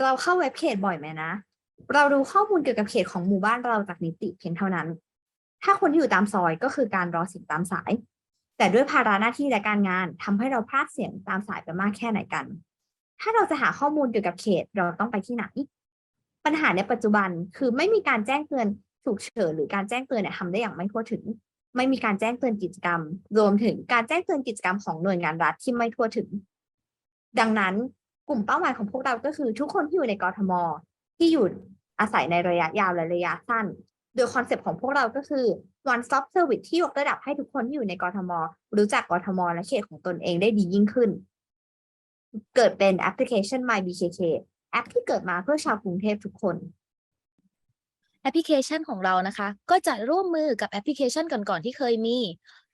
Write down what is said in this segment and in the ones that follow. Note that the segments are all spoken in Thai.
เราเข้าเว็บเขตบ่อยไหมนะ เรารู้ข้อมูลเกี่ยวกับเขตของหมู่บ้านเราจากนิติเพียงเท่านั้น ถ้าคนที่อยู่ตามซอยก็คือการรอเสียงตามสาย แต่ด้วยภาระหน้าที่และการงานทำให้เราพลาดเสียงตามสายไปมากแค่ไหนกัน ถ้าเราจะหาข้อมูลเกี่ยวกับเขตเราต้องไปที่ไหน ปัญหาในปัจจุบันคือไม่มีการแจ้งเตือนฉุกเฉินหรือการแจ้งเตือนเนี่ยทำได้อย่างไม่ทั่วถึง ไม่มีการแจ้งเตือนกิจกรรม รวมถึงการแจ้งเตือนกิจกรรมของหน่วยงานรัฐที่ไม่ทั่วถึง ดังนั้น กลุ่มเป้าหมายของพวกเราก็คือทุกคนที่อยู่ในกรทม ที่อยู่อาศัยในระยะยาวและระยะสั้น โดยคอนเซปต์ของพวกเราก็คือ one stop service ที่ยกระดับให้ทุกคนที่อยู่ในกรทม รู้จักกรทม และเขตของตนเองได้ดียิ่งขึ้น เกิดเป็นแอปพลิเคชัน My BKK แอปที่เกิดมาเพื่อชาวกรุงเทพทุกคนแอปพลิเคชันของเรานะคะ ก็จะร่วมมือกับแอปพลิเคชันก่อนๆที่เคยมี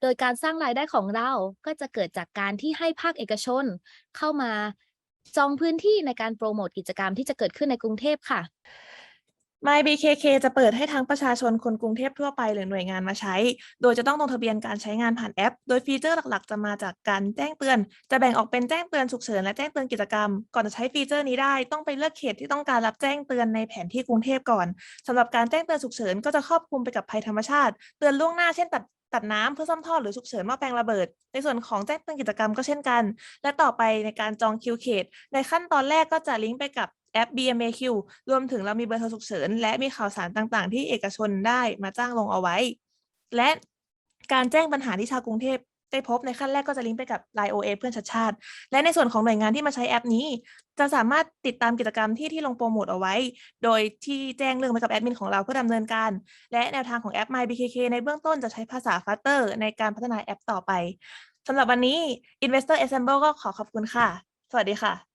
โดยการสร้างรายได้ของเราก็จะเกิดจากการที่ให้ภาคเอกชน เข้ามา จองพื้นที่ในการโปรโมทกิจกรรมที่จะเกิดขึ้นในกรุงเทพค่ะ MyBKK จะเปิดให้ทั้งประชาชนคนกรุงเทพทั่วไปหรือหน่วยงานมาใช้ โดยจะต้องลงทะเบียนการใช้งานผ่านแอป โดยฟีเจอร์หลักๆ จะมาจากการแจ้งเตือน จะแบ่งออกเป็นแจ้งเตือนฉุกเฉินและแจ้งเตือนกิจกรรม ก่อนจะใช้ฟีเจอร์นี้ได้ต้องไปเลือกเขตที่ต้องการรับแจ้งเตือนในแผนที่กรุงเทพก่อนสำหรับการแจ้งเตือนฉุกเฉินก็จะครอบคลุมไปกับภัยธรรมชาติ เตือนล่วงหน้าเช่นตัด ตัดน้ำเพื่อซ่อมท่อหรือฉุกเฉินหม้อแปลงระเบิด ในส่วนของแจ้งเตือนกิจกรรมก็เช่นกัน และต่อไปในการจองคิวเขต ในขั้นตอนแรกก็จะลิงก์ไปกับแอป BMAQ รวมถึงเรามีเบอร์โทรฉุกเฉิน และมีข่าวสารต่างๆ ที่เอกชนได้มาจ้างลงเอาไว้ และการแจ้งปัญหาที่ชาวกรุงเทพ ได้พบในขั้นแรกก็จะลิงก์ไปกับ Line OA เพื่อนชัดชาติ และในส่วนของหน่วยงานที่มาใช้แอปนี้ จะสามารถติดตามกิจกรรมที่ที่ลงโปรโมทเอาไว้ โดยที่แจ้งเรื่องไปกับแอดมินของเราเพื่อดำเนินการ และแนวทางของแอป MyBKK ในเบื้องต้นจะใช้ภาษา Flutter ในการพัฒนาแอปต่อไปสำหรับวันนี้ Investor Assemble ก็ขอขอบคุณค่ะ สวัสดีค่ะ